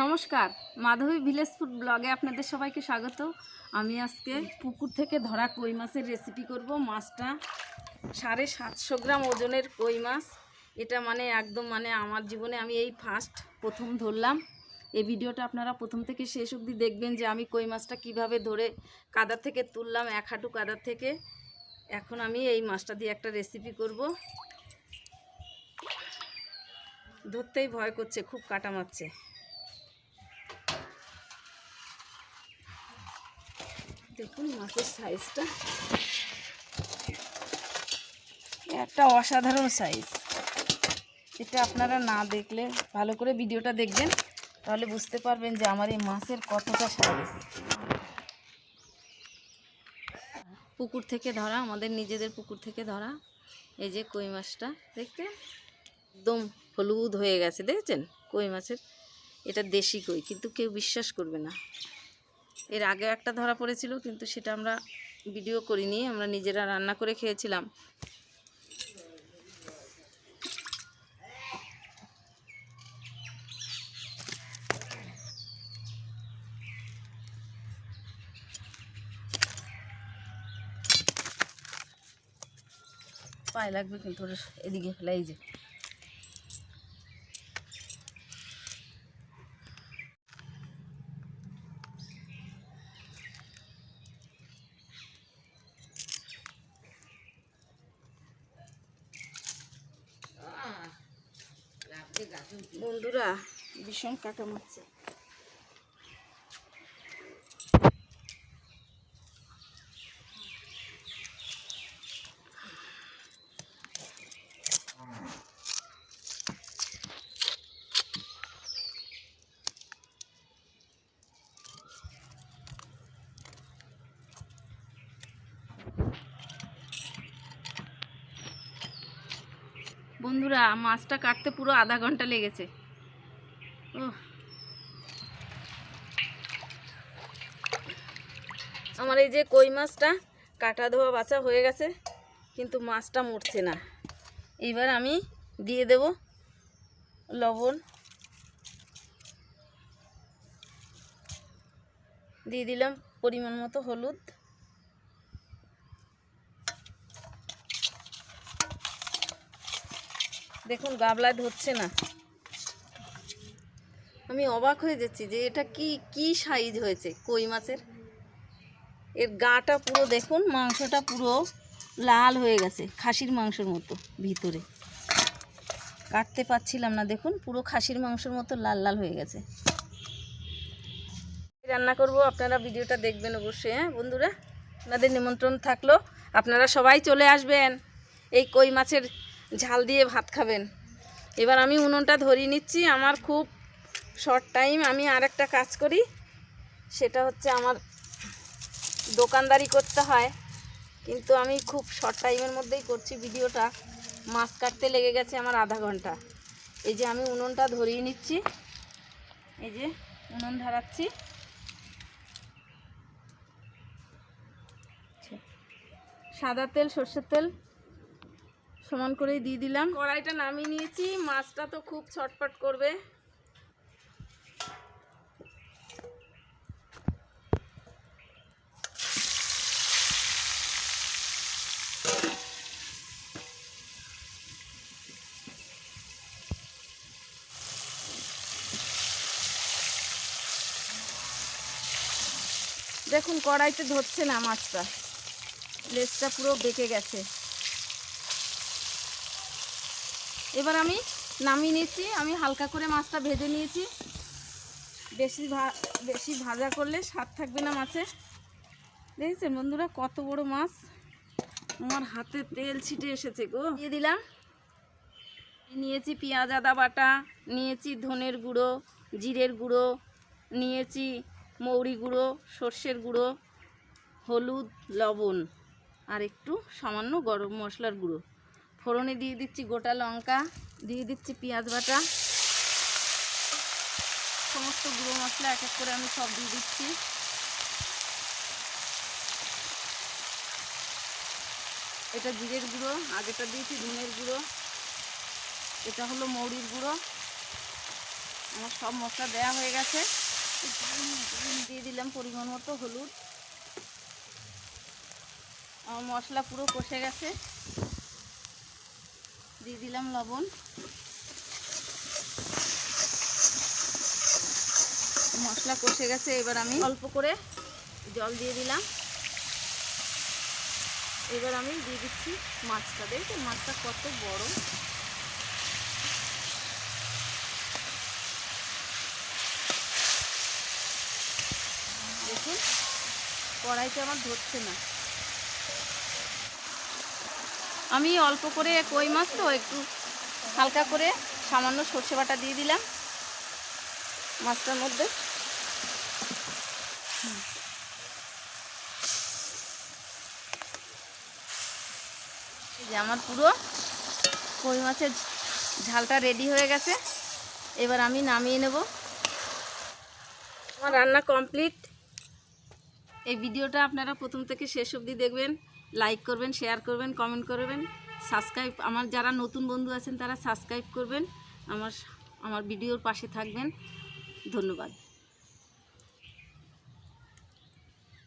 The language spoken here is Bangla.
নমস্কার, মাধবী ভিলেজ ফুড ব্লগে আপনাদের সবাইকে স্বাগত। আমি আজকে পুকুর থেকে ধরা কই মাছের রেসিপি করব। মাছটা সাড়ে সাতশো গ্রাম ওজনের কই মাছ। এটা মানে একদম মানে আমার জীবনে আমি এই ফার্স্ট প্রথম ধরলাম। এই ভিডিওটা আপনারা প্রথম থেকে শেষ অবধি দেখবেন যে আমি কই মাছটা কীভাবে ধরে কাদার থেকে তুললাম, এক হাঁটু কাদার থেকে। এখন আমি এই মাছটা দিয়ে একটা রেসিপি করব। ধরতেই ভয় করছে, খুব কাটা মারছে। দেখুন মাছের সাইজটা একটা অসাধারণ সাইজ এটা আপনারা না দেখলে ভালো করে ভিডিওটা দেখবেন তাহলে বুঝতে পারবেন যে আমার এই মাছের কতটা সাইজ পুকুর থেকে ধরা আমাদের নিজেদের পুকুর থেকে ধরা এই যে কই মাছটা দেখতে? একদম হলুদ হয়ে গেছে দেখেছেন? কই মাছের? এটা দেশি কই কিন্তু কেউ বিশ্বাস করবে না। এর আগে একটা ধরা পড়েছিল, কিন্তু সেটা আমরা ভিডিও করিনি, আমরা নিজেরা রান্না করে খেয়েছিলাম। পায়ে লাগবে কিন্তু এদিকে ফেলা এই যে। বন্ধুরা ভীষণ কাটা মারছে বন্ধুরা, মাছটা কাটতে পুরো আধা ঘণ্টা লেগেছে। ও আমার এই যে কই মাছটা, কাটা ধোয়া বাছা হয়ে গেছে, কিন্তু মাছটা মরছে না। এইবার আমি দিয়ে দেব লবণ। দিয়ে দিলাম পরিমাণ মতো হলুদ। দেখুন গাবলায় ধরছে না। আমি অবাক হয়ে যাচ্ছি যে এটা কি কি সাইজ হয়েছে কই মাছের? এর গাটা পুরো দেখুন, মাংসটা পুরো লাল হয়ে গেছে, খাসির মাংসের মতো ভিতরে। কাটতে পারছিলাম না, দেখুন, পুরো খাসির মাংসের মতো লাল লাল হয়ে গেছে। রান্না করব, আপনারা ভিডিওটা দেখবেন অবশ্যই হ্যাঁ বন্ধুরা? আপনাদের নিমন্ত্রণ থাকল, আপনারা সবাই চলে আসবেন। এই কই মাছের ঝাল দিয়ে ভাত খাবেন। এবার আমি উনুনটা ধরিয়ে নিচ্ছি। আমার খুব শর্ট টাইম আমি আর একটা কাজ করি। সেটা হচ্ছে আমার দোকানদারি করতে হয়। কিন্তু আমি খুব শর্ট টাইমের মধ্যেই করছি ভিডিওটা। মাছ কাটতে লেগে গেছে আমার আধা ঘণ্টা। এই যে আমি উনুনটা ধরিয়ে নিচ্ছি। এই যে উনুন ধরাচ্ছি। সাদা তেল, সর্ষের তেল। সমান করেই দিয়ে দিলাম। কড়াইটা নামিয়ে নিয়েছি, মাছটা তো খুব ছটপট করবে। দেখুন, কড়াইতে ধরছে না মাছটা। লেজটা পুরো বেঁকে গেছে। এবার আমি নামিয়ে নিয়েছি। আমি হালকা করে মাছটা ভেজে নিয়েছি। বেশি ভা- বেশি ভাজা করলে স্বাদ থাকবে না মাছে। দেখেছেন বন্ধুরা কত বড় মাছ? আমার হাতে তেল ছিটে এসেছে গো। দিয়ে দিলাম। নিয়েছি পেঁয়াজ আদা বাটা নিয়েছি ধনের গুঁড়ো জিরের গুঁড়ো নিয়েছি মৌরি গুঁড়ো সর্ষের গুঁড়ো হলুদ লবণ আর একটু সামান্য গরম মশলার গুঁড়ো। ফোড়নে দিয়ে দিচ্ছি গোটা লঙ্কা, দিয়ে দিচ্ছি পেঁয়াজ বাটা। সমস্ত গুঁড়ো মশলা এক এক করে আমি সব দিয়ে দিচ্ছি। এটা জিরের গুঁড়ো আগেটা দিয়েছি ধনের গুঁড়ো। এটা হলো মৌরির গুঁড়ো। আমার সব মশলা দেয়া হয়ে গেছে। দিয়ে দিলাম পরিমাণ মতো হলুদ। আমার মশলা পুরো কষে গেছে। দিয়ে দিলাম লবণ। মশলা কষে গেছে, এবার আমি অল্প করে জল দিয়ে দিলাম। এবার আমি দিয়ে দিচ্ছি মাছটা দেখুন মাছটা কত বড়। দেখুন, কড়াইতে আমার ধরছে না। আমি অল্প করে কই মাছ তো, একটু হালকা করে সামান্য সর্ষে বাটা দিয়ে দিলাম মাছটার মধ্যে। যে আমার পুরো কই মাছের ঝালটা রেডি হয়ে গেছে। এবার আমি নামিয়ে নেব। আমার রান্না কমপ্লিট এই ভিডিওটা আপনারা প্রথম থেকে শেষ অবধি দেখবেন। লাইক করবেন শেয়ার করবেন কমেন্ট করবেন সাবস্ক্রাইব আমার যারা নতুন বন্ধু আছেন তারা সাবস্ক্রাইব করবেন, আমার আমার ভিডিওর পাশে থাকবেন। ধন্যবাদ।